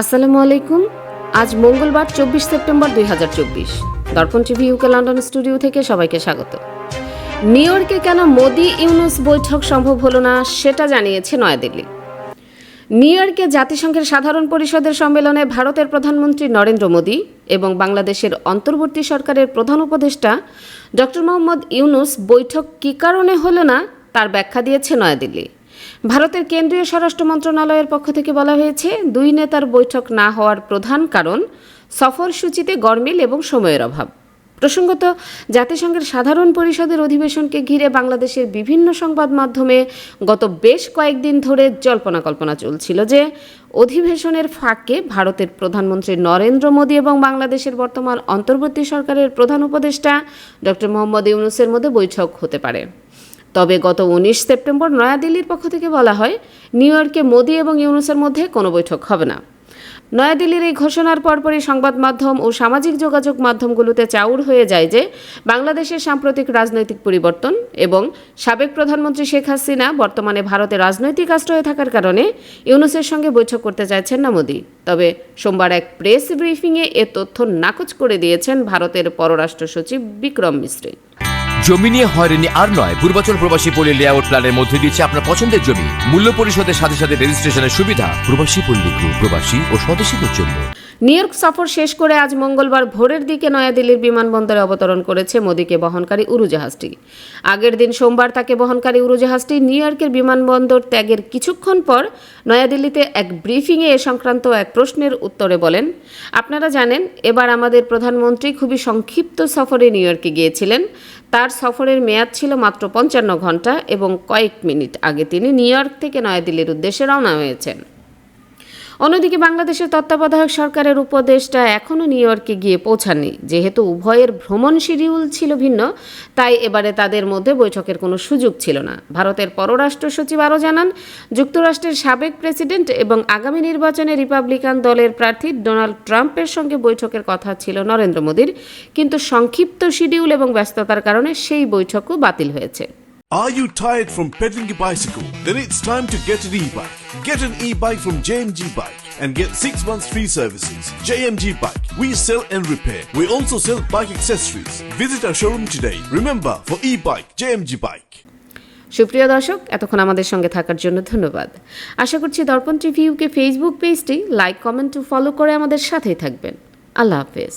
আসসালামু আলাইকুম। আজ মঙ্গলবার, চব্বিশ সেপ্টেম্বর দুই হাজার চব্বিশ। দর্পণ টিভি ইউকে লন্ডন স্টুডিও থেকে সবাইকে স্বাগত। নিউ ইয়র্কে কেন মোদি ইউনুস বৈঠক সম্ভব হলো না, সেটা জানিয়েছে নয়াদিল্লি। নিউ ইয়র্কে জাতিসংঘের সাধারণ পরিষদের সম্মেলনে ভারতের প্রধানমন্ত্রী নরেন্দ্র মোদী এবং বাংলাদেশের অন্তর্বর্তী সরকারের প্রধান উপদেষ্টা ডক্টর মোহাম্মদ ইউনুস বৈঠক কী কারণে হলো না, তার ব্যাখ্যা দিয়েছে নয়াদিল্লি। ভারতের কেন্দ্রীয় স্বরাষ্ট্র মন্ত্রণালয়ের পক্ষ থেকে বলা হয়েছে, দুই নেতার বৈঠক না হওয়ার প্রধান কারণ সফরসূচিতে গরমিল এবং সময়ের অভাব। প্রসঙ্গত, জাতিসংঘের সাধারণ পরিষদের অধিবেশনকে ঘিরে বাংলাদেশের বিভিন্ন সংবাদ মাধ্যমে গত বেশ কয়েকদিন ধরে জল্পনা কল্পনা চলছিল যে, অধিবেশনের ফাঁকে ভারতের প্রধানমন্ত্রী নরেন্দ্র মোদী এবং বাংলাদেশের বর্তমান অন্তর্বর্তী সরকারের প্রধান উপদেষ্টা ডক্টর মোহাম্মদ ইউনুসের মধ্যে বৈঠক হতে পারে। তবে গত উনিশ সেপ্টেম্বর নয়াদিল্লির পক্ষ থেকে বলা হয়, নিউ ইয়র্কে মোদী এবং ইউনুসের মধ্যে কোনো বৈঠক হবে না। নয়াদিল্লির এই ঘোষণার পরপরই সংবাদ মাধ্যম ও সামাজিক যোগাযোগ মাধ্যমগুলোতে চাউর হয়ে যায় যে, বাংলাদেশের সাম্প্রতিক রাজনৈতিক পরিবর্তন এবং সাবেক প্রধানমন্ত্রী শেখ হাসিনা বর্তমানে ভারতে রাজনৈতিক আশ্রয়ে থাকার কারণে ইউনুসের সঙ্গে বৈঠক করতে চাইছেন না মোদী। তবে সোমবার এক প্রেস ব্রিফিংয়ে এ তথ্য নাকচ করে দিয়েছেন ভারতের পররাষ্ট্র সচিব বিক্রম মিশ্রী জমি নিয়ে হয়রানি আর নয়, পূর্বাচল প্রবাসী পল্লী লেআউট প্ল্যানের মধ্যে দিচ্ছে আপনার পছন্দের জমি। মূল্য পরিশোধের সাথে সাথে রেজিস্ট্রেশনের সুবিধা। প্রবাসী পল্লী গ্রুপ প্রবাসী ও স্বদেশীদের জন্য। নিউ ইয়র্ক সফর শেষ করে আজ মঙ্গলবার ভোরের দিকে নয়াদিল্লির বিমানবন্দরে অবতরণ করেছে মোদীকে বহনকারী উড়োজাহাজটি। আগের দিন সোমবার তাকে বহনকারী উড়োজাহাজটি নিউ ইয়র্কের বিমানবন্দর ত্যাগের কিছুক্ষণ পর নয়াদিল্লিতে এক ব্রিফিংয়ে এ সংক্রান্ত এক প্রশ্নের উত্তরে বলেন, আপনারা জানেন, এবার আমাদের প্রধানমন্ত্রী খুবই সংক্ষিপ্ত সফরে নিউ ইয়র্কে গিয়েছিলেন। তার সফরের মেয়াদ ছিল মাত্র পঞ্চান্ন ঘণ্টা এবং কয়েক মিনিট আগে তিনি নিউ ইয়র্ক থেকে নয়াদিল্লির উদ্দেশ্যে রওনা হয়েছেন। অন্যদিকে বাংলাদেশের তত্ত্বাবধায়ক সরকারের উপদেষ্টা এখনও নিউ ইয়র্কে গিয়ে পৌঁছাননি। যেহেতু উভয়ের ভ্রমণ শিডিউল ছিল ভিন্ন, তাই এবারে তাদের মধ্যে বৈঠকের কোনো সুযোগ ছিল না। ভারতের পররাষ্ট্র সচিব আরও জানান, যুক্তরাষ্ট্রের সাবেক প্রেসিডেন্ট এবং আগামী নির্বাচনে রিপাবলিকান দলের প্রার্থী ডোনাল্ড ট্রাম্পের সঙ্গে বৈঠকের কথা ছিল নরেন্দ্র মোদীর, কিন্তু সংক্ষিপ্ত শিডিউল এবং ব্যস্ততার কারণে সেই বৈঠকও বাতিল হয়েছে। Are you tired from pedaling a bicycle? Then it's time to get an e-bike. Get an e-bike from JMG Bike and get 6 months free services. JMG Bike. We sell and repair. We also sell bike accessories. Visit our showroom today. Remember, for e-bike, JMG Bike. সুপ্রিয় দর্শক এতক্ষণ আমাদের সঙ্গে থাকার জন্য ধন্যবাদ আশা করছি দর্পণ টিভিউকে ফেসবুক পেজটি লাইক কমেন্ট ও ফলো করে আমাদের সাথেই থাকবেন আল্লাহ হাফেজ